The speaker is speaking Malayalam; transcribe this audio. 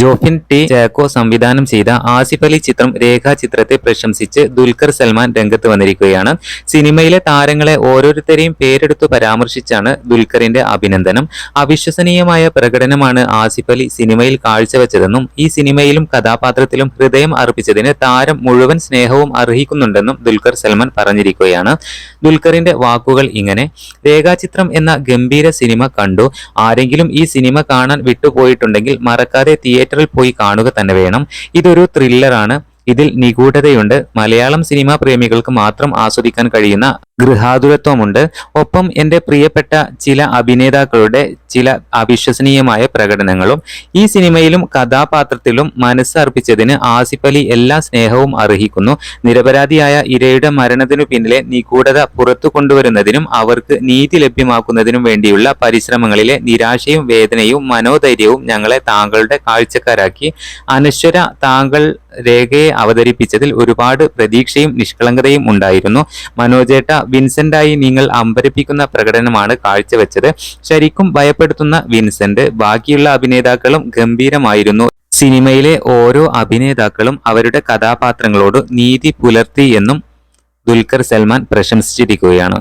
ജോഫിൻ ടി. ചാക്കോ സംവിധാനം ചെയ്ത ആസിഫ് അലി ചിത്രം രേഖാചിത്രത്തെ പ്രശംസിച്ച് ദുൽഖർ സൽമാൻ രംഗത്ത് വന്നിരിക്കുകയാണ്. സിനിമയിലെ താരങ്ങളെ ഓരോരുത്തരെയും പേരെടുത്തു പരാമർശിച്ചാണ് ദുൽഖറിന്റെ അഭിനന്ദനം. അവിശ്വസനീയമായ പ്രകടനമാണ് ആസിഫ് അലി സിനിമയിൽ കാഴ്ചവെച്ചതെന്നും ഈ സിനിമയിലും കഥാപാത്രത്തിലും ഹൃദയം അർപ്പിച്ചതിന് താരം മുഴുവൻ സ്നേഹവും അർഹിക്കുന്നുണ്ടെന്നും ദുൽഖർ സൽമാൻ പറഞ്ഞിരിക്കുകയാണ്. ദുൽഖറിന്റെ വാക്കുകൾ ഇങ്ങനെ രേഖാചിത്രം എന്ന ഗംഭീര സിനിമ കണ്ടു. ആരെങ്കിലും ഈ സിനിമ കാണാൻ വിട്ടുപോയിട്ടുണ്ടെങ്കിൽ മറക്കാതെ തിയേറ്ററിൽ പോയി കാണുക തന്നെ വേണം. ഇതൊരു ത്രില്ലറാണ് ഇതിൽ നിഗൂഢതയുണ്ട്. മലയാളം സിനിമാ പ്രേമികൾക്ക് മാത്രം ആസ്വദിക്കാൻ കഴിയുന്ന ഗൃഹാതുരത്വമുണ്ട്. ഒപ്പം എന്റെ പ്രിയപ്പെട്ട ചില അഭിനേതാക്കളുടെ ചില അവിശ്വസനീയമായ പ്രകടനങ്ങളും ഈ സിനിമയിലും കഥാപാത്രത്തിലും മനസ്സർപ്പിച്ചതിന് ആസിഫ് അലി എല്ലാ സ്നേഹവും അർഹിക്കുന്നു. നിരപരാധിയായ ഇരയുടെ മരണത്തിനു പിന്നിലെ നിഗൂഢത പുറത്തു കൊണ്ടുവരുന്നതിനും അവർക്ക് നീതി ലഭ്യമാക്കുന്നതിനും വേണ്ടിയുള്ള പരിശ്രമങ്ങളിലെ നിരാശയും വേദനയും മനോധൈര്യവും ഞങ്ങളെ താങ്കളുടെ കാഴ്ചക്കാരാക്കി. അനശ്വര താങ്കൾ രേഖയെ അവതരിപ്പിച്ചതിൽ ഒരുപാട് പ്രതീക്ഷയും നിഷ്കളങ്കതയും ഉണ്ടായിരുന്നു. മനോജേട്ട വിൻസെന്റായി നിങ്ങൾ അമ്പരപ്പിക്കുന്ന പ്രകടനമാണ് കാഴ്ചവെച്ചത്. ശരിക്കും ഭയപ്പെടുത്തുന്ന വിൻസെന്റ് ബാക്കിയുള്ള അഭിനേതാക്കളും ഗംഭീരമായിരുന്നു. സിനിമയിലെ ഓരോ അഭിനേതാക്കളും അവരുടെ കഥാപാത്രങ്ങളോട് നീതി പുലർത്തി എന്നും ദുൽഖർ സൽമാൻ പ്രശംസിച്ചിരിക്കുകയാണ്.